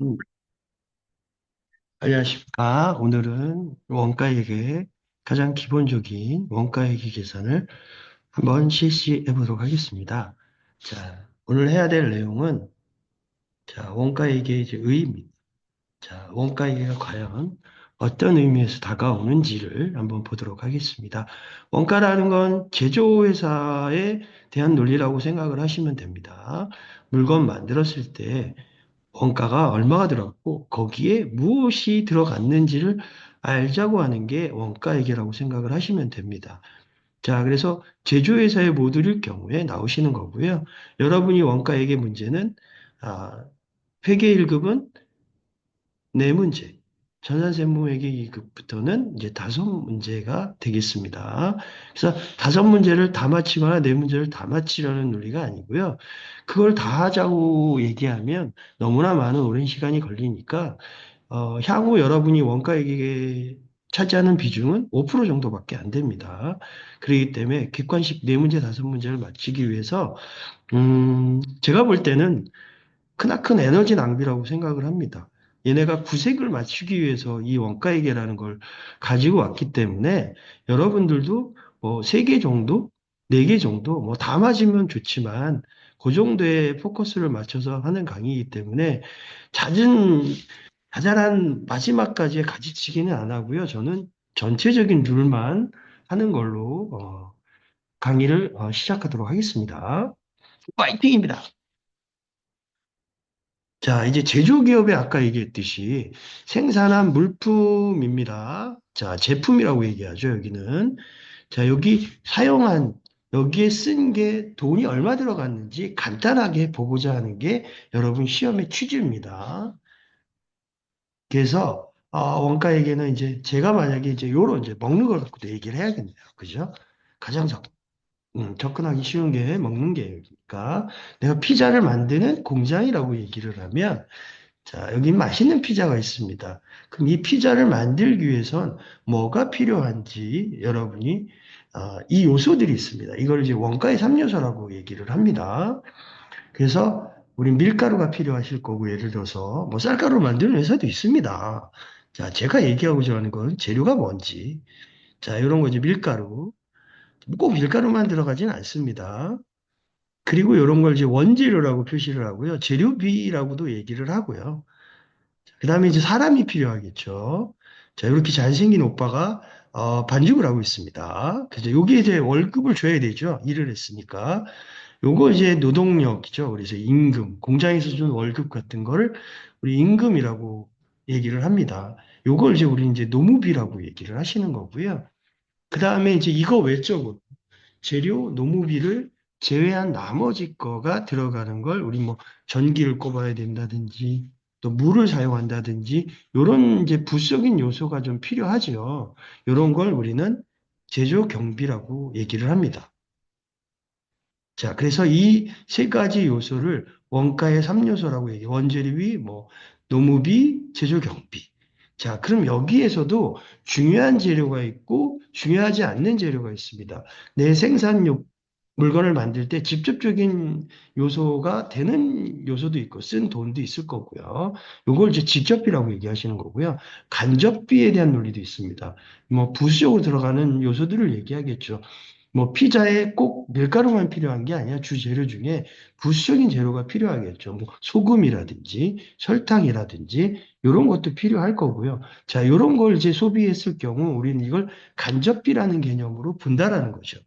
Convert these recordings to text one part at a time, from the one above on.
음, 안녕하십니까. 오늘은 원가액의 가장 기본적인 원가액의 계산을 한번 실시해 보도록 하겠습니다. 자, 오늘 해야 될 내용은 자, 원가액의 이제 의의입니다. 자, 원가액이 과연 어떤 의미에서 다가오는지를 한번 보도록 하겠습니다. 원가라는 건 제조회사에 대한 논리라고 생각을 하시면 됩니다. 물건 만들었을 때 원가가 얼마가 들어갔고 거기에 무엇이 들어갔는지를 알자고 하는 게 원가액이라고 생각을 하시면 됩니다. 자, 그래서 제조회사의 모듈일 경우에 나오시는 거고요. 여러분이 원가액의 문제는 아, 회계 1급은 네 문제, 전산세무회계 2급부터는 이제 다섯 문제가 되겠습니다. 그래서 다섯 문제를 다 맞히거나 네 문제를 다 맞히려는 논리가 아니고요. 그걸 다 하자고 얘기하면 너무나 많은 오랜 시간이 걸리니까 어, 향후 여러분이 원가액에 차지하는 비중은 5% 정도밖에 안 됩니다. 그렇기 때문에 객관식 네 문제, 다섯 문제를 맞히기 위해서 음, 제가 볼 때는 크나큰 에너지 낭비라고 생각을 합니다. 얘네가 구색을 맞추기 위해서 이 원가회계라는 걸 가지고 왔기 때문에 여러분들도 뭐세개 정도, 네개 정도 뭐 다 맞으면 좋지만 그 정도의 포커스를 맞춰서 하는 강의이기 때문에 잦은 자잘한 마지막까지 가지치기는 안 하고요. 저는 전체적인 룰만 하는 걸로 어, 강의를 어, 시작하도록 하겠습니다. 파이팅입니다. 자, 이제 제조기업에 아까 얘기했듯이 생산한 물품입니다. 자, 제품이라고 얘기하죠, 여기는. 자, 여기 사용한, 여기에 쓴 게 돈이 얼마 들어갔는지 간단하게 보고자 하는 게 여러분 시험의 취지입니다. 그래서, 어, 원가에게는 이제 제가 만약에 이제 요런 이제 먹는 걸 갖고도 얘기를 해야겠네요. 그죠? 가장 적, 음, 접근하기 쉬운 게 먹는 게 여기니까 내가 피자를 만드는 공장이라고 얘기를 하면 자, 여기 맛있는 피자가 있습니다. 그럼 이 피자를 만들기 위해선 뭐가 필요한지 여러분이 어, 이 요소들이 있습니다. 이걸 이제 원가의 3요소라고 얘기를 합니다. 그래서 우리 밀가루가 필요하실 거고 예를 들어서 뭐 쌀가루 만드는 회사도 있습니다. 자, 제가 얘기하고자 하는 건 재료가 뭔지. 자, 이런 거 이제 밀가루. 꼭 밀가루만 들어가진 않습니다. 그리고 이런 걸 이제 원재료라고 표시를 하고요. 재료비라고도 얘기를 하고요. 그 다음에 이제 사람이 필요하겠죠. 자, 이렇게 잘생긴 오빠가 어, 반죽을 하고 있습니다. 그래서 여기에 이제 월급을 줘야 되죠. 일을 했으니까. 요거 이제 노동력이죠. 그래서 임금, 공장에서 준 월급 같은 거를 우리 임금이라고 얘기를 합니다. 요걸 이제 우리 이제 노무비라고 얘기를 하시는 거고요. 그 다음에 이제 이거 외적으로 재료, 노무비를 제외한 나머지 거가 들어가는 걸 우리 뭐 전기를 꼽아야 된다든지 또 물을 사용한다든지 이런 이제 부수적인 요소가 좀 필요하죠. 이런 걸 우리는 제조 경비라고 얘기를 합니다. 자, 그래서 이 세 가지 요소를 원가의 3요소라고 얘기해요. 원재료비, 뭐 노무비, 제조 경비. 자, 그럼 여기에서도 중요한 재료가 있고 중요하지 않는 재료가 있습니다. 내 생산력 물건을 만들 때 직접적인 요소가 되는 요소도 있고 쓴 돈도 있을 거고요. 요걸 이제 직접비라고 얘기하시는 거고요. 간접비에 대한 논리도 있습니다. 뭐 부수적으로 들어가는 요소들을 얘기하겠죠. 뭐 피자에 꼭 밀가루만 필요한 게 아니라 주재료 중에 부수적인 재료가 필요하겠죠. 뭐 소금이라든지 설탕이라든지 이런 것도 필요할 거고요. 자, 이런 걸 이제 소비했을 경우 우리는 이걸 간접비라는 개념으로 분달하는 거죠.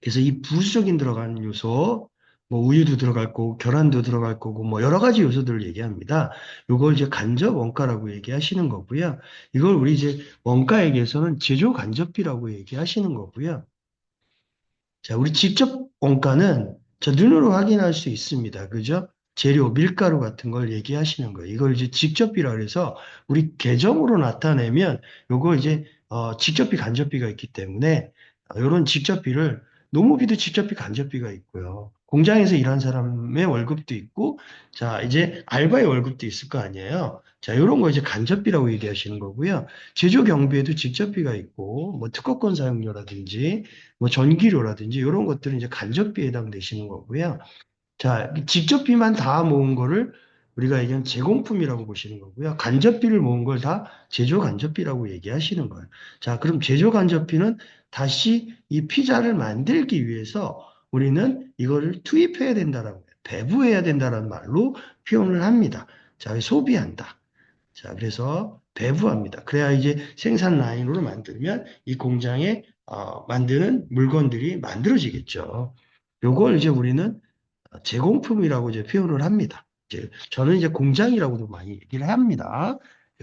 그래서 이 부수적인 들어가는 요소, 뭐 우유도 들어갈 거고 계란도 들어갈 거고 뭐 여러 가지 요소들을 얘기합니다. 이걸 이제 간접 원가라고 얘기하시는 거고요. 이걸 우리 이제 원가에게서는 제조 간접비라고 얘기하시는 거고요. 자, 우리 직접 원가는 자, 눈으로 확인할 수 있습니다. 그죠? 재료, 밀가루 같은 걸 얘기하시는 거예요. 이걸 이제 직접비라 그래서 우리 계정으로 나타내면 요거 이제 어, 직접비, 간접비가 있기 때문에 이런 직접비를 노무비도 직접비, 간접비가 있고요. 공장에서 일한 사람의 월급도 있고, 자, 이제 알바의 월급도 있을 거 아니에요. 자, 이런 거 이제 간접비라고 얘기하시는 거고요. 제조 경비에도 직접비가 있고, 뭐 특허권 사용료라든지, 뭐 전기료라든지 이런 것들은 이제 간접비에 해당되시는 거고요. 자, 직접비만 다 모은 거를 우리가 얘기하는 제공품이라고 보시는 거고요. 간접비를 모은 걸 다 제조 간접비라고 얘기하시는 거예요. 자, 그럼 제조 간접비는 다시 이 피자를 만들기 위해서 우리는 이거를 투입해야 된다라고 배부해야 된다라는 말로 표현을 합니다. 자, 소비한다. 자, 그래서 배부합니다. 그래야 이제 생산 라인으로 만들면 이 공장에 어, 만드는 물건들이 만들어지겠죠. 요걸 이제 우리는 제공품이라고 이제 표현을 합니다. 이제 저는 이제 공장이라고도 많이 얘기를 합니다.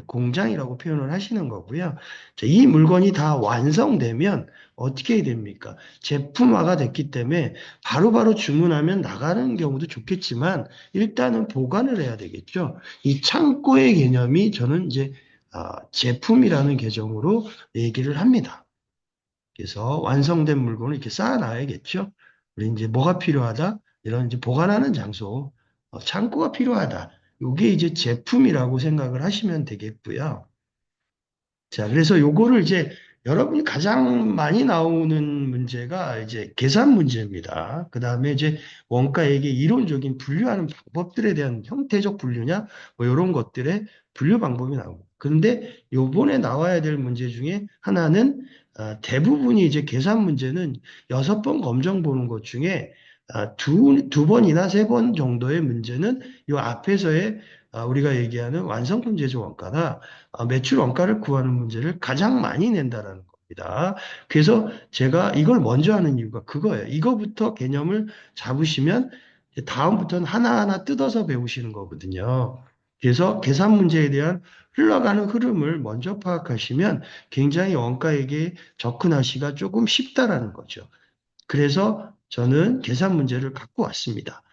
공장이라고 표현을 하시는 거고요. 이 물건이 다 완성되면 어떻게 됩니까? 제품화가 됐기 때문에 바로바로 바로 주문하면 나가는 경우도 좋겠지만 일단은 보관을 해야 되겠죠. 이 창고의 개념이 저는 이제 아, 제품이라는 계정으로 얘기를 합니다. 그래서 완성된 물건을 이렇게 쌓아놔야겠죠. 우리 이제 뭐가 필요하다? 이런 이제 보관하는 장소, 어, 창고가 필요하다. 이게 이제 제품이라고 생각을 하시면 되겠고요. 자, 그래서 요거를 이제 여러분이 가장 많이 나오는 문제가 이제 계산 문제입니다. 그 다음에 이제 원가에게 이론적인 분류하는 방법들에 대한 형태적 분류냐, 뭐 이런 것들의 분류 방법이 나오고. 그런데 요번에 나와야 될 문제 중에 하나는 아, 대부분이 이제 계산 문제는 여섯 번 검정 보는 것 중에 아, 두, 두 번이나 세 번 정도의 문제는 이 앞에서의 아, 우리가 얘기하는 완성품 제조 원가나 아, 매출 원가를 구하는 문제를 가장 많이 낸다라는 겁니다. 그래서 제가 이걸 먼저 하는 이유가 그거예요. 이거부터 개념을 잡으시면 다음부터는 하나하나 뜯어서 배우시는 거거든요. 그래서 계산 문제에 대한 흘러가는 흐름을 먼저 파악하시면 굉장히 원가에게 접근하시기가 조금 쉽다라는 거죠. 그래서 저는 계산 문제를 갖고 왔습니다.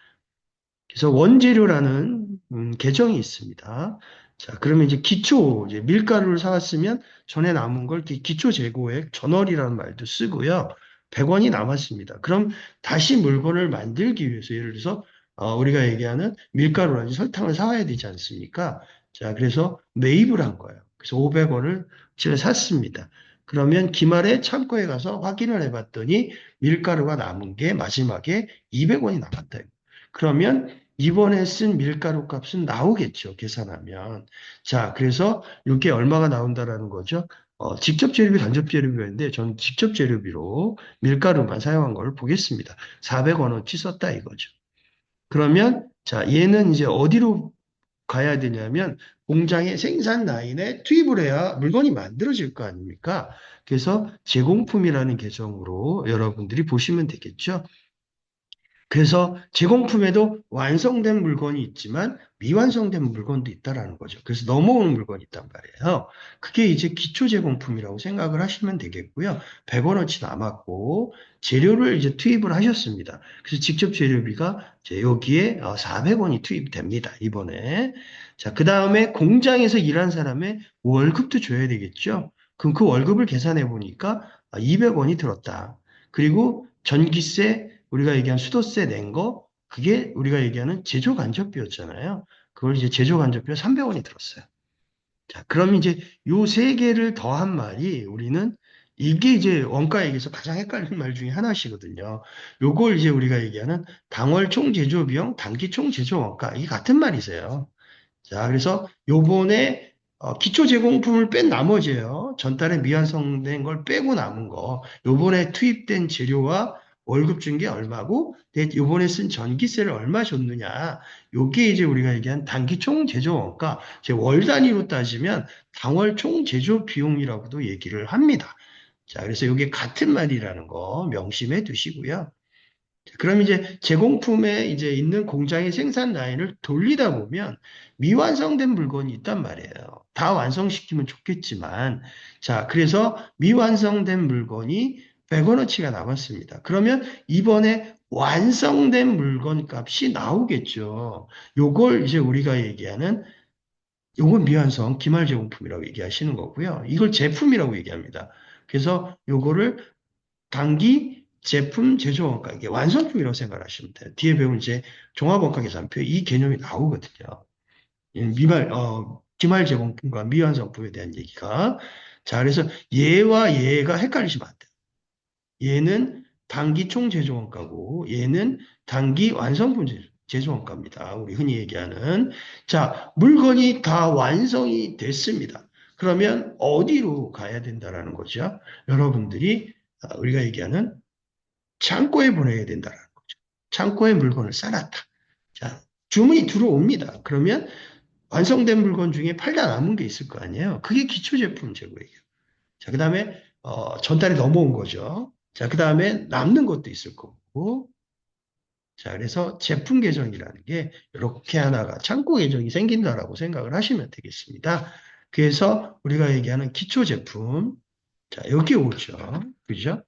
그래서 원재료라는 음, 계정이 있습니다. 자, 그러면 이제 기초, 이제 밀가루를 사왔으면 전에 남은 걸 기초 재고액 전월이라는 말도 쓰고요. 100원이 남았습니다. 그럼 다시 물건을 만들기 위해서 예를 들어서 어, 우리가 얘기하는 밀가루라든지 설탕을 사와야 되지 않습니까? 자, 그래서 매입을 한 거예요. 그래서 500원을 집에 샀습니다. 그러면 기말에 창고에 가서 확인을 해봤더니 밀가루가 남은 게 마지막에 200원이 남았다. 그러면 이번에 쓴 밀가루 값은 나오겠죠. 계산하면. 자, 그래서 이게 얼마가 나온다라는 거죠. 어, 직접 재료비, 간접 재료비였는데 저는 직접 재료비로 밀가루만 사용한 걸 보겠습니다. 400원어치 썼다 이거죠. 그러면 자, 얘는 이제 어디로 가야 되냐면 공장의 생산 라인에 투입을 해야 물건이 만들어질 거 아닙니까? 그래서 제공품이라는 계정으로 여러분들이 보시면 되겠죠. 그래서 제공품에도 완성된 물건이 있지만 미완성된 물건도 있다라는 거죠. 그래서 넘어오는 물건이 있단 말이에요. 그게 이제 기초 제공품이라고 생각을 하시면 되겠고요. 100원어치 남았고 재료를 이제 투입을 하셨습니다. 그래서 직접 재료비가 여기에 400원이 어, 투입됩니다. 이번에. 자, 그 다음에 공장에서 일한 사람의 월급도 줘야 되겠죠. 그럼 그 월급을 계산해 보니까 200원이 들었다. 그리고 전기세, 우리가 얘기한 수도세 낸 거, 그게 우리가 얘기하는 제조 간접비였잖아요. 그걸 이제 제조 간접비가 300원이 들었어요. 자, 그럼 이제 요 세 개를 더한 말이 우리는 이게 이제 원가 얘기에서 가장 헷갈리는 말 중에 하나시거든요. 요걸 이제 우리가 얘기하는 당월 총 제조 비용, 단기 총 제조 원가. 이게 같은 말이세요. 자, 그래서 요번에 어, 기초 제공품을 뺀 나머지예요. 전달에 미완성된 걸 빼고 남은 거. 요번에 투입된 재료와 월급 준 게 얼마고 요번에 쓴 전기세를 얼마 줬느냐. 요게 이제 우리가 얘기한 단기 총 제조 원가. 월 단위로 따지면 당월 총 제조 비용이라고도 얘기를 합니다. 자, 그래서 이게 같은 말이라는 거 명심해 두시고요. 그럼 이제 제공품에 이제 있는 공장의 생산 라인을 돌리다 보면 미완성된 물건이 있단 말이에요. 다 완성시키면 좋겠지만, 자, 그래서 미완성된 물건이 100원어치가 남았습니다. 그러면 이번에 완성된 물건 값이 나오겠죠. 요걸 이제 우리가 얘기하는 요건 미완성 기말 제공품이라고 얘기하시는 거고요. 이걸 제품이라고 얘기합니다. 그래서 요거를 단기 제품 제조 원가 이게 완성품이라고 생각하시면 돼요. 뒤에 배운 이제 종합 원가 계산표 이 개념이 나오거든요. 미말 어 기말 제공품과 미완성품에 대한 얘기가 자 그래서 얘와 얘가 헷갈리시면 안 돼요. 얘는 단기 총 제조 원가고 얘는 단기 완성품 제조 제조원가입니다. 우리 흔히 얘기하는. 자, 물건이 다 완성이 됐습니다. 그러면 어디로 가야 된다라는 거죠? 여러분들이 아, 우리가 얘기하는 창고에 보내야 된다라는 거죠. 창고에 물건을 쌓았다. 자, 주문이 들어옵니다. 그러면 완성된 물건 중에 팔다 남은 게 있을 거 아니에요. 그게 기초 제품 재고예요. 자, 그 다음에 어, 전달이 넘어온 거죠. 자, 그 다음에 남는 것도 있을 거고. 자, 그래서 제품 계정이라는 게 이렇게 하나가 창고 계정이 생긴다라고 생각을 하시면 되겠습니다. 그래서 우리가 얘기하는 기초 제품, 자, 여기 오죠. 그죠?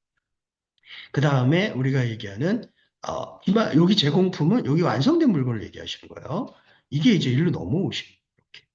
그 다음에 우리가 얘기하는, 어, 여기 제공품은 여기 완성된 물건을 얘기하시는 거예요. 이게 이제 일로 넘어오시는 이렇게.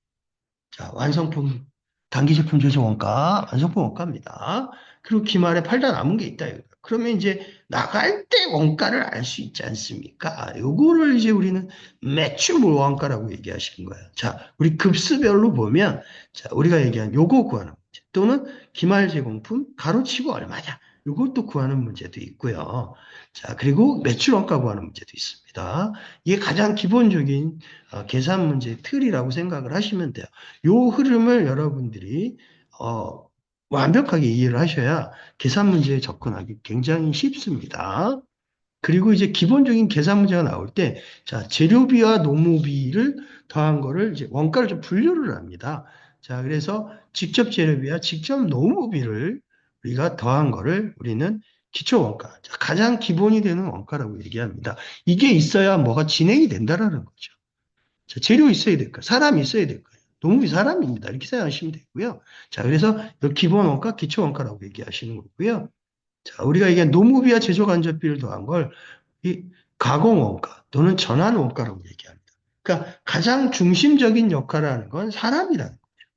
자, 완성품, 단기 제품 제조 원가, 완성품 원가입니다. 그리고 기말에 팔다 남은 게 있다. 그러면 이제 나갈 때 원가를 알 수 있지 않습니까? 요거를 이제 우리는 매출 원가라고 얘기하시는 거예요. 자, 우리 급수별로 보면, 자, 우리가 얘기한 요거 구하는 문제, 또는 기말 제공품 가로치고 얼마냐. 요것도 구하는 문제도 있고요. 자, 그리고 매출 원가 구하는 문제도 있습니다. 이게 가장 기본적인 어, 계산 문제의 틀이라고 생각을 하시면 돼요. 요 흐름을 여러분들이 어, 완벽하게 이해를 하셔야 계산 문제에 접근하기 굉장히 쉽습니다. 그리고 이제 기본적인 계산 문제가 나올 때, 자, 재료비와 노무비를 더한 거를 이제 원가를 좀 분류를 합니다. 자, 그래서 직접 재료비와 직접 노무비를 우리가 더한 거를 우리는 기초 원가, 자, 가장 기본이 되는 원가라고 얘기합니다. 이게 있어야 뭐가 진행이 된다라는 거죠. 자, 재료 있어야 될 거예요. 사람이 있어야 될 거예요. 농업이 사람입니다. 이렇게 생각하시면 되고요. 자, 그래서 이 기본 원가, 기초 원가라고 얘기하시는 거고요. 자, 우리가 이게 노무비와 제조 간접비를 더한 걸 이 가공 원가 또는 전환 원가라고 얘기합니다. 그러니까 가장 중심적인 역할을 하는 건 사람이라는 거죠.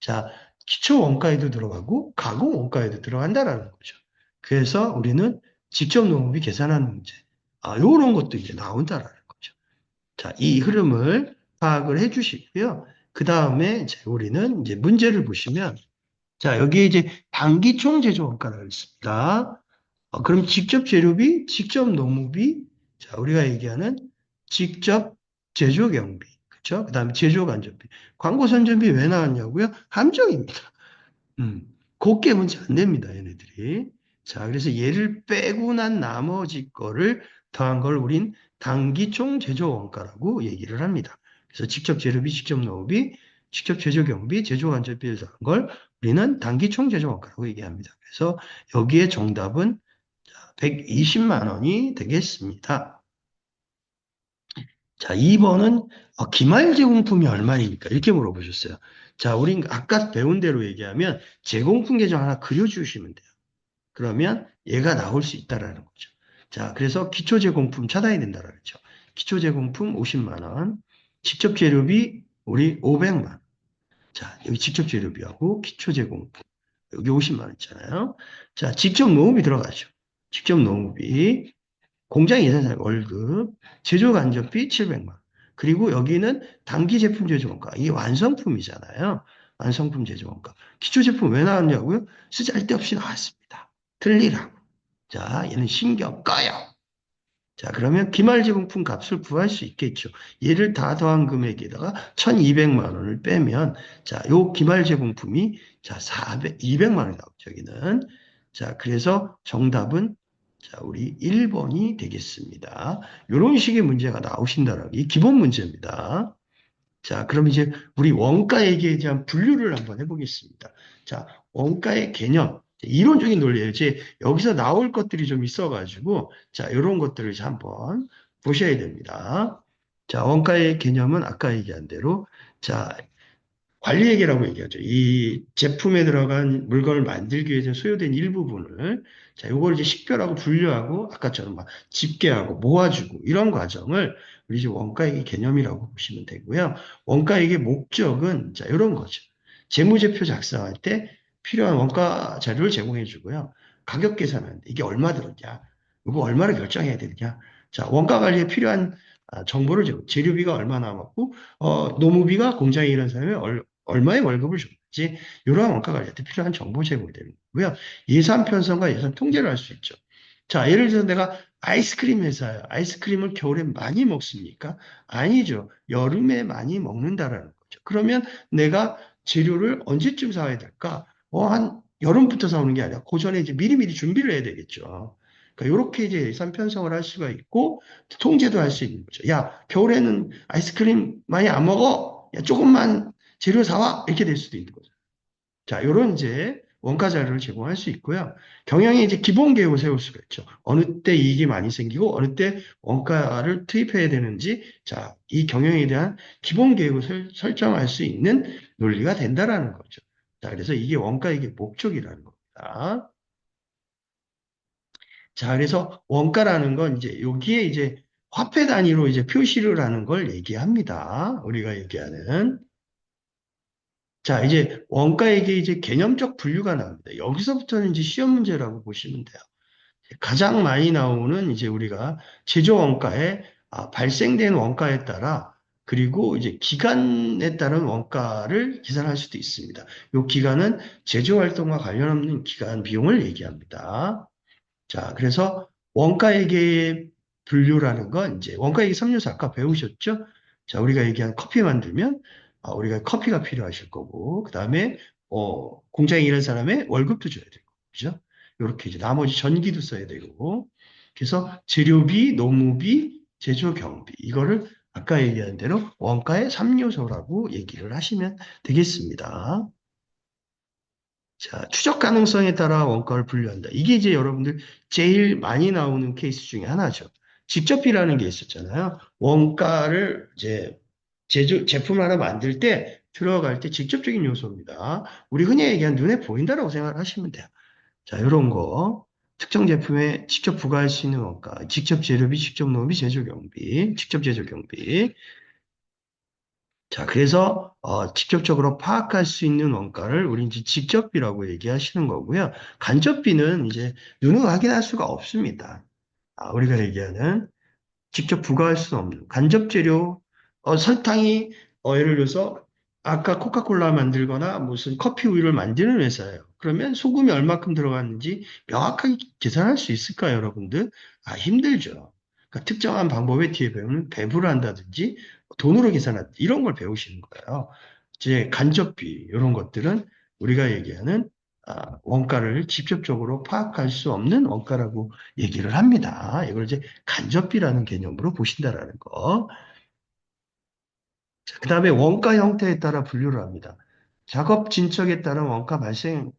자, 기초 원가에도 들어가고 가공 원가에도 들어간다라는 거죠. 그래서 우리는 직접 농업이 계산하는 문제, 아, 요런 것도 이제 나온다라는 거죠. 자, 이 흐름을 파악을 해 주시고요. 그 다음에 이제 우리는 이제 문제를 보시면, 자, 여기에 이제 단기 총 제조 원가라고 있습니다. 어, 그럼 직접 재료비, 직접 노무비, 자, 우리가 얘기하는 직접 제조 경비, 그쵸? 그 다음에 제조 간접비. 광고 선전비 왜 나왔냐고요? 함정입니다. 음, 곱게 문제 안 냅니다, 얘네들이. 자, 그래서 얘를 빼고 난 나머지 거를 더한 걸 우린 단기총 제조 원가라고 얘기를 합니다. 그래서 직접 재료비, 직접 노무비, 직접 제조 경비, 제조 간접비를 더한 걸 우리는 단기총 제조 원가라고 얘기합니다. 그래서 여기에 정답은 120만 원이 되겠습니다. 자, 2번은 어, 기말 제공품이 얼마입니까? 이렇게 물어보셨어요. 자, 우린 아까 배운 대로 얘기하면 제공품 계정 하나 그려주시면 돼요. 그러면 얘가 나올 수 있다라는 거죠. 자, 그래서 기초 제공품 찾아야 된다라는 거죠. 기초 제공품 50만 원, 직접 재료비 우리 500만 원. 자, 여기 직접 재료비하고 기초 제공품 여기 50만 원 있잖아요. 자, 직접 노무비 들어가죠. 직접 노무비, 공장 예산상 월급, 제조 간접비 700만 원. 그리고 여기는 단기 제품 제조 원가. 이게 완성품이잖아요. 완성품 제조 원가. 기초 제품 왜 나왔냐고요? 쓰잘데없이 나왔습니다. 틀리라고. 자, 얘는 신경 꺼요. 자, 그러면 기말 제공품 값을 구할 수 있겠죠. 얘를 다 더한 금액에다가 1200만 원을 빼면, 자, 요 기말 제공품이, 자, 400, 200만 원이 나오죠, 여기는. 자, 그래서 정답은, 자, 우리 1번이 되겠습니다. 요런 식의 문제가 나오신다라는 게 기본 문제입니다. 자, 그럼 이제 우리 원가 얘기에 대한 분류를 한번 해보겠습니다. 자, 원가의 개념. 이론적인 논리예요. 이제 여기서 나올 것들이 좀 있어가지고, 자, 이런 것들을 이제 한번 보셔야 됩니다. 자, 원가의 개념은 아까 얘기한 대로, 자, 관리액이라고 얘기하죠. 이 제품에 들어간 물건을 만들기 위해서 소요된 일부분을, 자, 요걸 이제 식별하고 분류하고, 아까처럼 막 집계하고 모아주고, 이런 과정을 우리 이제 원가액의 개념이라고 보시면 되고요. 원가액의 목적은, 자, 이런 거죠. 재무제표 작성할 때 필요한 원가 자료를 제공해 주고요. 가격 계산하는데 이게 얼마 들었냐? 이거 얼마를 결정해야 되느냐? 자, 원가 관리에 필요한 아, 정보를 제공, 재료비가 얼마 남았고, 어, 노무비가 공장에 일한 사람이 얼, 얼마의 월급을 줬는지, 이러한 원가 관리한테 필요한 정보 제공이 되는 거고요. 예산 편성과 예산 통제를 할 수 있죠. 자, 예를 들어서 내가 아이스크림 회사예요. 아이스크림을 겨울에 많이 먹습니까? 아니죠. 여름에 많이 먹는다라는 거죠. 그러면 내가 재료를 언제쯤 사야 될까? 어, 한 여름부터 사오는 게 아니라 그 전에 이제 미리미리 준비를 해야 되겠죠. 그러니까 이렇게 이제 예산 편성을 할 수가 있고 통제도 할 수 있는 거죠. 야, 겨울에는 아이스크림 많이 안 먹어. 야, 조금만 재료 사와. 이렇게 될 수도 있는 거죠. 자, 이런 이제 원가 자료를 제공할 수 있고요. 경영에 이제 기본 계획을 세울 수가 있죠. 어느 때 이익이 많이 생기고 어느 때 원가를 투입해야 되는지 자, 이 경영에 대한 기본 계획을 설, 설정할 수 있는 논리가 된다라는 거죠. 자, 그래서 이게 원가이익의 목적이라는 겁니다. 자, 그래서 원가라는 건 이제 여기에 이제 화폐 단위로 이제 표시를 하는 걸 얘기합니다. 우리가 얘기하는. 자, 이제 원가액의 이제 개념적 분류가 나옵니다. 여기서부터는 이제 시험 문제라고 보시면 돼요. 가장 많이 나오는 이제 우리가 제조 원가에 아, 발생된 원가에 따라 그리고 이제 기간에 따른 원가를 계산할 수도 있습니다. 이 기간은 제조 활동과 관련 없는 기간 비용을 얘기합니다. 자, 그래서 원가액의 분류라는 건 이제 원가액의 섬유수 아까 배우셨죠? 자, 우리가 얘기한 커피 만들면 아, 우리가 커피가 필요하실 거고, 그 다음에, 어, 공장에 일하는 사람의 월급도 줘야 되고, 그죠? 이렇게 이제 나머지 전기도 써야 되고, 그래서 재료비, 노무비, 제조 경비, 이거를 아까 얘기한 대로 원가의 3요소라고 얘기를 하시면 되겠습니다. 자, 추적 가능성에 따라 원가를 분류한다. 이게 이제 여러분들 제일 많이 나오는 케이스 중에 하나죠. 직접비라는 게 있었잖아요. 원가를 이제 제조, 제품 하나 만들 때 들어갈 때 직접적인 요소입니다. 우리 흔히 얘기하는 눈에 보인다라고 생각을 하시면 돼요. 자, 이런 거. 특정 제품에 직접 부과할 수 있는 원가, 직접 재료비, 직접 노비, 제조 경비, 직접 제조 경비. 자, 그래서 어, 직접적으로 파악할 수 있는 원가를 우리 이제 직접비라고 얘기하시는 거고요. 간접비는 이제 눈으로 확인할 수가 없습니다. 아, 우리가 얘기하는 직접 부과할 수 없는 간접 재료 어, 설탕이 어, 예를 들어서 아까 코카콜라 만들거나 무슨 커피 우유를 만드는 회사예요. 그러면 소금이 얼마큼 들어갔는지 명확하게 계산할 수 있을까요, 여러분들? 아, 힘들죠. 그러니까 특정한 방법에 뒤에 배우면 배부를 한다든지 돈으로 계산한다 이런 걸 배우시는 거예요. 이제 간접비 이런 것들은 우리가 얘기하는 아, 원가를 직접적으로 파악할 수 없는 원가라고 얘기를 합니다. 이걸 이제 간접비라는 개념으로 보신다라는 거. 그 다음에 원가 형태에 따라 분류를 합니다. 작업 진척에 따른 원가 발생에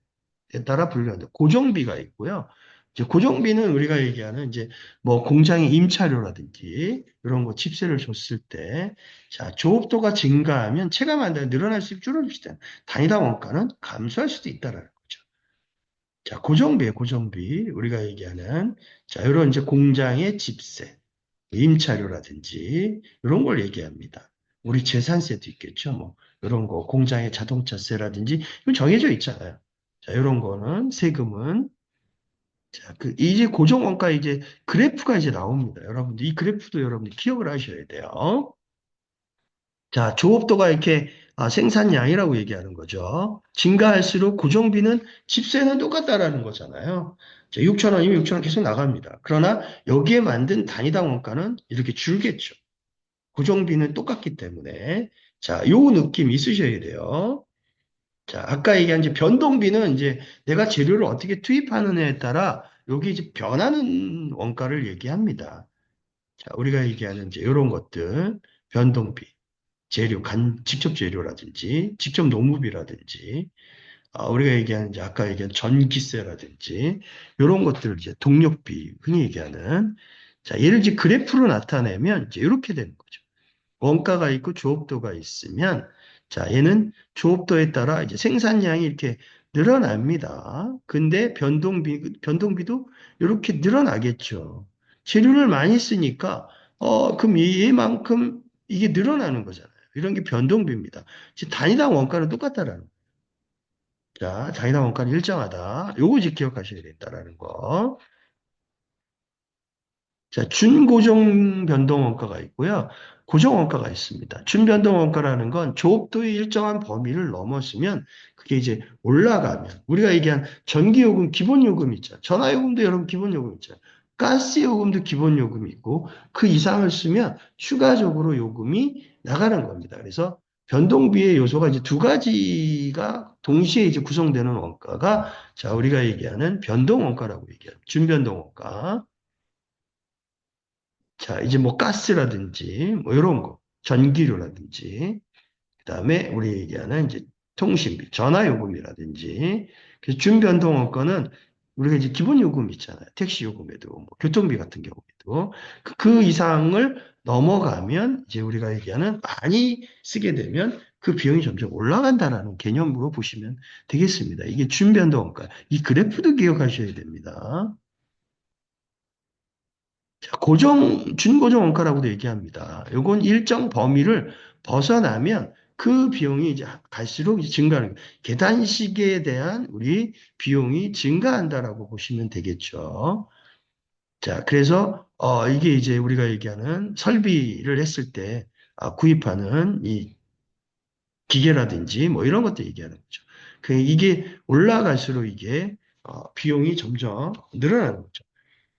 따라 분류한다. 고정비가 있고요. 이제 고정비는 우리가 얘기하는 이제 뭐 공장의 임차료라든지 이런 거 집세를 줬을 때, 자, 조업도가 증가하면 체감한다 늘어날 수 줄어들 수 있다. 단위당 원가는 감소할 수도 있다라는 거죠. 자, 고정비에 고정비 우리가 얘기하는 자, 이런 이제 공장의 집세, 임차료라든지 이런 걸 얘기합니다. 우리 재산세도 있겠죠. 뭐 이런 거 공장의 자동차세라든지 이건 정해져 있잖아요. 자, 이런 거는 세금은 자, 그 이제 고정 원가 이제 그래프가 이제 나옵니다. 여러분들 이 그래프도 여러분들 기억을 하셔야 돼요. 자, 조업도가 이렇게 아, 생산량이라고 얘기하는 거죠. 증가할수록 고정비는 집세는 똑같다라는 거잖아요. 자, 6천 원이면 6천 원 계속 나갑니다. 그러나 여기에 만든 단위당 원가는 이렇게 줄겠죠. 고정비는 똑같기 때문에 자, 요 느낌 있으셔야 돼요. 자, 아까 얘기한 이제 변동비는 이제 내가 재료를 어떻게 투입하느냐에 따라 여기 이제 변하는 원가를 얘기합니다. 자, 우리가 얘기하는 이제 이런 것들 변동비, 재료, 간, 직접 재료라든지 직접 농무비라든지 아, 우리가 얘기하는 이제 아까 얘기한 전기세라든지 이런 것들을 이제 동력비 흔히 얘기하는 자, 얘를 이제 그래프로 나타내면 이제 이렇게 되는 거죠. 원가가 있고 조업도가 있으면 자, 얘는 조업도에 따라 이제 생산량이 이렇게 늘어납니다. 근데 변동비, 변동비도 이렇게 늘어나겠죠. 재료를 많이 쓰니까, 어, 그럼 얘만큼 이게 늘어나는 거잖아요. 이런 게 변동비입니다. 단위당 원가는 똑같다라는 거예요. 자, 단위당 원가는 일정하다. 요거 이제 기억하셔야 된다라는 거. 자, 준고정 변동 원가가 있고요. 고정 원가가 있습니다. 준변동 원가라는 건 조업도의 일정한 범위를 넘었으면 그게 이제 올라가면 우리가 얘기한 전기요금 기본요금 있죠. 전화요금도 여러분 기본요금 있죠. 가스 요금도 기본 요금이 있고 그 이상을 쓰면 추가적으로 요금이 나가는 겁니다. 그래서 변동비의 요소가 이제 두 가지가 동시에 이제 구성되는 원가가 자 우리가 얘기하는 변동 원가라고 얘기해요. 준변동 원가. 자 이제 뭐 가스라든지 뭐 이런 거, 전기료라든지 그다음에 우리 얘기하는 이제 통신비, 전화 요금이라든지 그래서 준변동 원가는 우리가 이제 기본 요금 있잖아요. 택시 요금에도 뭐 교통비 같은 경우에도 그, 그 이상을 넘어가면 이제 우리가 얘기하는 많이 쓰게 되면 그 비용이 점점 올라간다라는 개념으로 보시면 되겠습니다. 이게 준변동 원가. 이 그래프도 기억하셔야 됩니다. 자, 고정, 준고정 원가라고도 얘기합니다. 요건 일정 범위를 벗어나면 그 비용이 이제 갈수록 이제 증가하는. 계단식에 대한 우리 비용이 증가한다라고 보시면 되겠죠. 자, 그래서 어, 이게 이제 우리가 얘기하는 설비를 했을 때 아, 구입하는 이 기계라든지 뭐 이런 것들 얘기하는 거죠. 그 이게 올라갈수록 이게 어, 비용이 점점 늘어나는 거죠.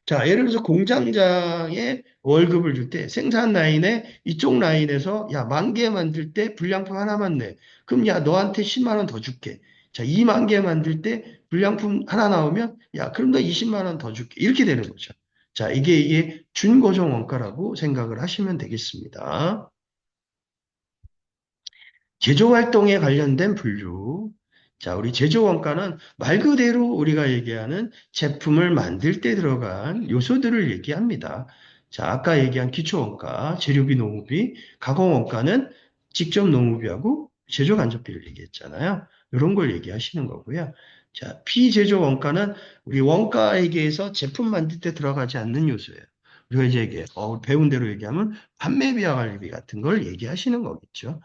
자, 예를 들어서 공장장에 월급을 줄 때 생산 라인에 이쪽 라인에서 야, 만 개 만들 때 불량품 하나만 내. 그럼 야, 너한테 10만 원 더 줄게. 자, 2만 개 만들 때 불량품 하나 나오면 야, 그럼 너 20만 원 더 줄게. 이렇게 되는 거죠. 자, 이게 이게 준고정 원가라고 생각을 하시면 되겠습니다. 제조 활동에 관련된 분류. 자, 우리 제조 원가는 말 그대로 우리가 얘기하는 제품을 만들 때 들어간 요소들을 얘기합니다. 자, 아까 얘기한 기초 원가, 재료비, 농업비, 가공 원가는 직접 농업비하고 제조 간접비를 얘기했잖아요. 이런 걸 얘기하시는 거고요. 자, 피제조 원가는 우리 원가에게서 제품 만들 때 들어가지 않는 요소예요. 우리가 이제 얘기해, 어, 배운 대로 얘기하면 판매비와 관리비 같은 걸 얘기하시는 거겠죠.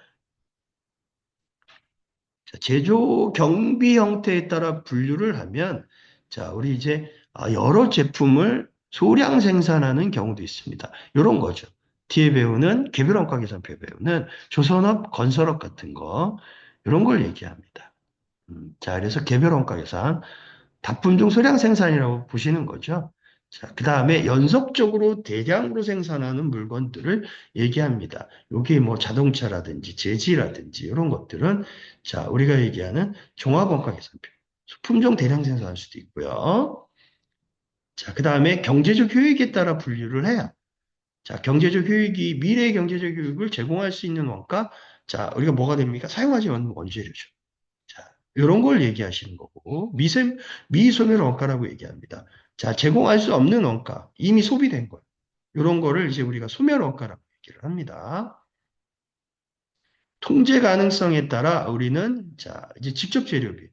자, 제조 경비 형태에 따라 분류를 하면 자, 우리 이제 아, 여러 제품을 소량 생산하는 경우도 있습니다. 이런 거죠. 뒤에 배우는 개별원가 계산표에 배우는 조선업, 건설업 같은 거 이런 걸 얘기합니다. 음, 자, 그래서 개별원가 계산 단품종 소량 생산이라고 보시는 거죠. 자, 그 다음에 연속적으로 대량으로 생산하는 물건들을 얘기합니다. 여기 뭐 자동차라든지 재지라든지 이런 것들은 자, 우리가 얘기하는 종합원가 계산표. 품종 대량 생산할 수도 있고요. 자, 그 다음에 경제적 효익에 따라 분류를 해요. 자, 경제적 효익이 미래의 경제적 효익을 제공할 수 있는 원가. 자, 우리가 뭐가 됩니까? 사용하지 않는 원재료죠. 자, 이런 걸 얘기하시는 거고 미세 미소멸 원가라고 얘기합니다. 자, 제공할 수 없는 원가, 이미 소비된 것. 이런 거를 이제 우리가 소멸 원가라고 얘기를 합니다. 통제 가능성에 따라 우리는 자, 이제 직접 재료비,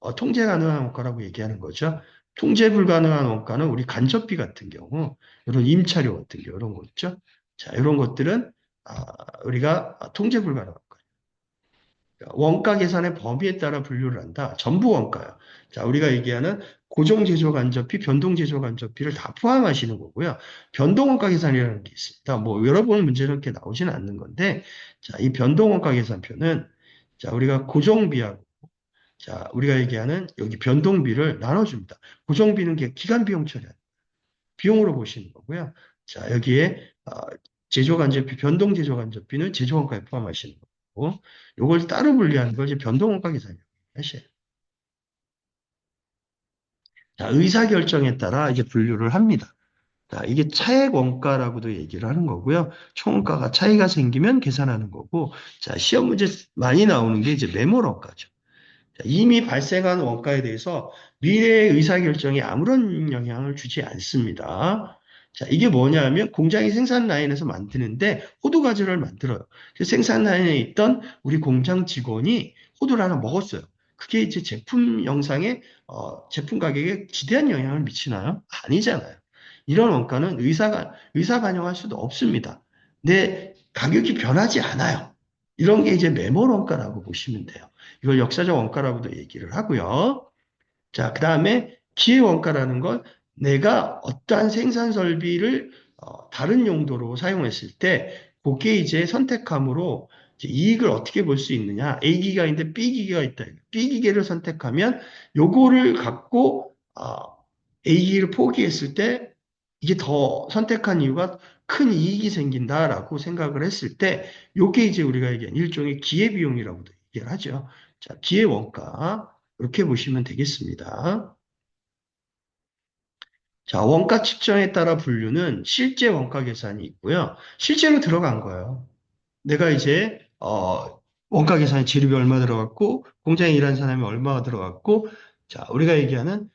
어, 통제 가능한 원가라고 얘기하는 거죠. 통제 불가능한 원가는 우리 간접비 같은 경우, 이런 임차료 같은 경우, 이런 거 있죠. 자, 이런 것들은 아, 우리가 통제 불가능한 원가. 계산의 범위에 따라 분류를 한다. 전부 원가요. 자, 우리가 얘기하는 고정 제조 간접비, 변동 제조 간접비를 다 포함하시는 거고요. 변동 원가 계산이라는 게 있습니다. 뭐 여러 번 문제는 이렇게 나오지는 않는 건데, 자, 이 변동 원가 계산표는 자, 우리가 고정비하고 자, 우리가 얘기하는 여기 변동비를 나눠줍니다. 고정비는 기간 비용 처리 비용으로 보시는 거고요. 자, 여기에 어, 제조 간접비, 변동 제조 간접비는 제조 원가에 포함하시는 거고, 요 걸 따로 분리하는 걸 이제 변동 원가 계산이라고 하셔요. 자, 의사결정에 따라 이제 분류를 합니다. 자, 이게 차액 원가라고도 얘기를 하는 거고요. 총원가가 차이가 생기면 계산하는 거고, 자, 시험 문제 많이 나오는 게 이제 매몰 원가죠. 자, 이미 발생한 원가에 대해서 미래의 의사결정에 아무런 영향을 주지 않습니다. 자, 이게 뭐냐면 공장이 생산 라인에서 만드는데 호두 과자를 만들어요. 생산 라인에 있던 우리 공장 직원이 호두를 하나 먹었어요. 그게 이제 제품 영상에 어, 제품 가격에 지대한 영향을 미치나요? 아니잖아요. 이런 원가는 의사가 의사 반영할 수도 없습니다. 내 가격이 변하지 않아요. 이런 게 이제 매몰 원가라고 보시면 돼요. 이걸 역사적 원가라고도 얘기를 하고요. 자, 그 다음에 기회 원가라는 건 내가 어떠한 생산 설비를 어, 다른 용도로 사용했을 때 그게 이제 선택함으로 이제 이익을 어떻게 볼 수 있느냐? A 기가 있는데 B 기가 있다. B 기계를 선택하면 요거를 갖고 어, A 기를 포기했을 때 이게 더 선택한 이유가 큰 이익이 생긴다라고 생각을 했을 때, 요게 이제 우리가 얘기한 일종의 기회비용이라고도 얘기를 하죠. 자, 기회원가. 이렇게 보시면 되겠습니다. 자, 원가 측정에 따라 분류는 실제 원가 계산이 있고요. 실제로 들어간 거예요. 내가 이제, 어, 원가 계산에 재료비 얼마 들어갔고, 공장에 일한 사람이 얼마가 들어갔고, 자, 우리가 얘기하는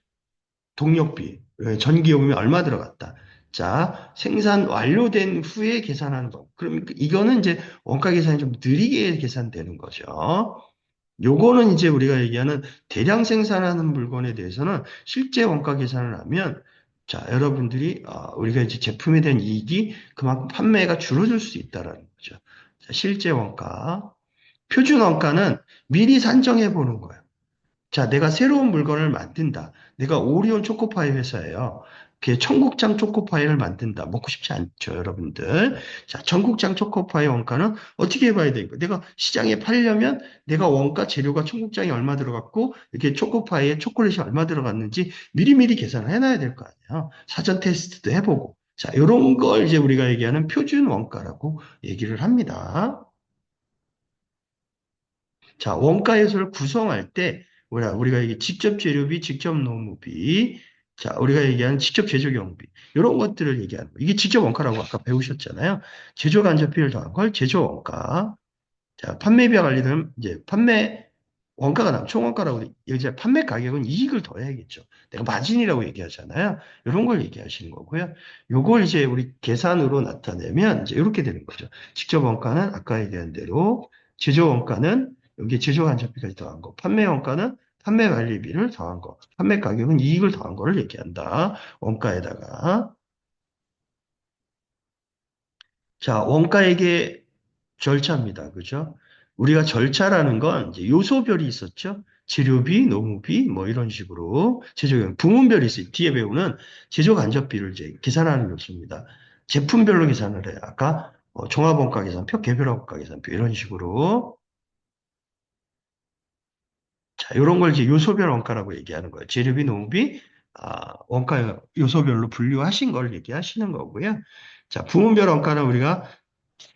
동력비, 전기요금이 얼마 들어갔다. 자, 생산 완료된 후에 계산하는 거. 그럼 이거는 이제 원가 계산이 좀 느리게 계산되는 거죠. 요거는 이제 우리가 얘기하는 대량 생산하는 물건에 대해서는 실제 원가 계산을 하면 자, 여러분들이 어, 우리가 이제 제품에 대한 이익이 그만큼 판매가 줄어들 수 있다라는 거죠. 자, 실제 원가. 표준 원가는 미리 산정해 보는 거예요. 자, 내가 새로운 물건을 만든다. 내가 오리온 초코파이 회사예요. 그 청국장 초코파이를 만든다. 먹고 싶지 않죠, 여러분들. 자, 청국장 초코파이 원가는 어떻게 해봐야 되고 내가 시장에 팔려면 내가 원가 재료가 청국장이 얼마 들어갔고 이렇게 초코파이에 초콜릿이 얼마 들어갔는지 미리미리 계산을 해놔야 될 거 아니에요. 사전 테스트도 해보고. 자, 이런 걸 이제 우리가 얘기하는 표준 원가라고 얘기를 합니다. 자, 원가 요소를 구성할 때 우리가 이게 직접 재료비, 직접 노무비, 자, 우리가 얘기하는 직접 제조 경비, 이런 것들을 얘기하는 거. 이게 직접 원가라고 아까 배우셨잖아요. 제조 간접비를 더한 걸 제조 원가. 자, 판매비와 관리되면 이제 판매 원가가 나 총원가라고 이제 판매 가격은 이익을 더해야겠죠. 내가 마진이라고 얘기하잖아요. 이런 걸 얘기하시는 거고요. 요걸 이제 우리 계산으로 나타내면 이제 이렇게 되는 거죠. 직접 원가는 아까 얘기한 대로 제조 원가는 여기 제조 간접비까지 더한 거, 판매 원가는 판매 관리비를 더한 거, 판매 가격은 이익을 더한 거를 얘기한다. 원가에다가. 자, 원가에게 절차입니다. 그죠? 우리가 절차라는 건 요소별이 있었죠. 재료비, 노무비, 뭐 이런 식으로 제조 부문별이 있어요. 뒤에 배우는 제조 간접비를 이제 계산하는 요소입니다. 제품별로 계산을 해요. 아까 어, 종합원가 계산표, 개별원가 계산표 이런 식으로 자, 이런 걸 이제 요소별 원가라고 얘기하는 거예요. 재료비, 농비, 아, 원가 요소별로 분류하신 걸 얘기하시는 거고요. 자, 부문별 원가는 우리가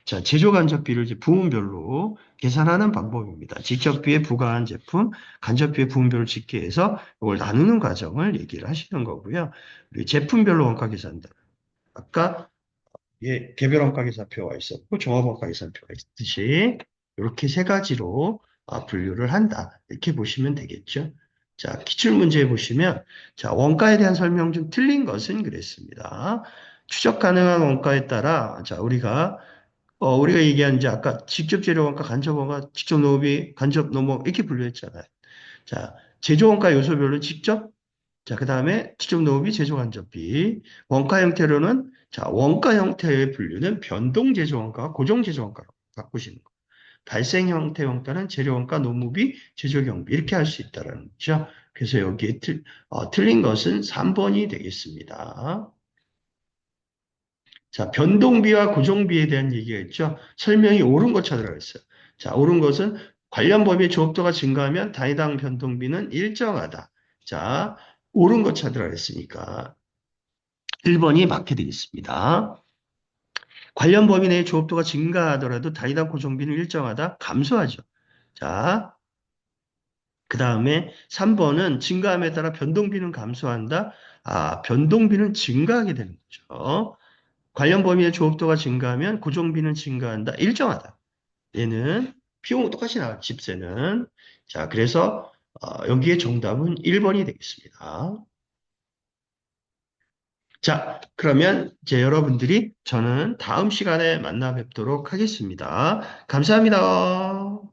자, 제조 간접비를 이제 부문별로 계산하는 방법입니다. 직접비에 부과한 제품, 간접비에 부문별로 집계해서 이걸 나누는 과정을 얘기를 하시는 거고요. 우리 제품별로 원가 계산다. 아까 예, 개별 원가 계산표가 있었고 종합 원가 계산표가 있듯이 이렇게 세 가지로 아, 분류를 한다. 이렇게 보시면 되겠죠. 자, 기출문제 보시면, 자, 원가에 대한 설명 중 틀린 것은 그랬습니다. 추적 가능한 원가에 따라, 자, 우리가, 어, 우리가 얘기한 이제 아까 직접 재료 원가, 간접 원가, 직접 노비, 간접 노목, 이렇게 분류했잖아요. 자, 제조 원가 요소별로 직접, 자, 그 다음에 직접 노비, 제조 간접비. 원가 형태로는, 자, 원가 형태의 분류는 변동 제조 원가와 고정 제조 원가로 바꾸시는 거. 발생 형태 원가는 재료 원가, 노무비, 제조 경비 이렇게 할 수 있다는 거죠. 그래서 여기에 틀, 어, 틀린 것은 3번이 되겠습니다. 자, 변동비와 고정비에 대한 얘기가 있죠. 설명이 옳은 것 찾으라고 했어요. 자, 옳은 것은 관련 범위의 조업도가 증가하면 단위당 변동비는 일정하다. 자, 옳은 것 찾으라고 했으니까 1번이 맞게 되겠습니다. 관련 범위 내의 조업도가 증가하더라도 단위당 고정비는 일정하다? 감소하죠. 자, 그 다음에 3번은 증가함에 따라 변동비는 감소한다? 아, 변동비는 증가하게 되는 거죠. 관련 범위 의 조업도가 증가하면 고정비는 증가한다? 일정하다. 얘는 비용 똑같이 나와, 집세는. 자, 그래서 어, 여기에 정답은 1번이 되겠습니다. 자, 그러면 이제 여러분들이 저는 다음 시간에 만나 뵙도록 하겠습니다. 감사합니다.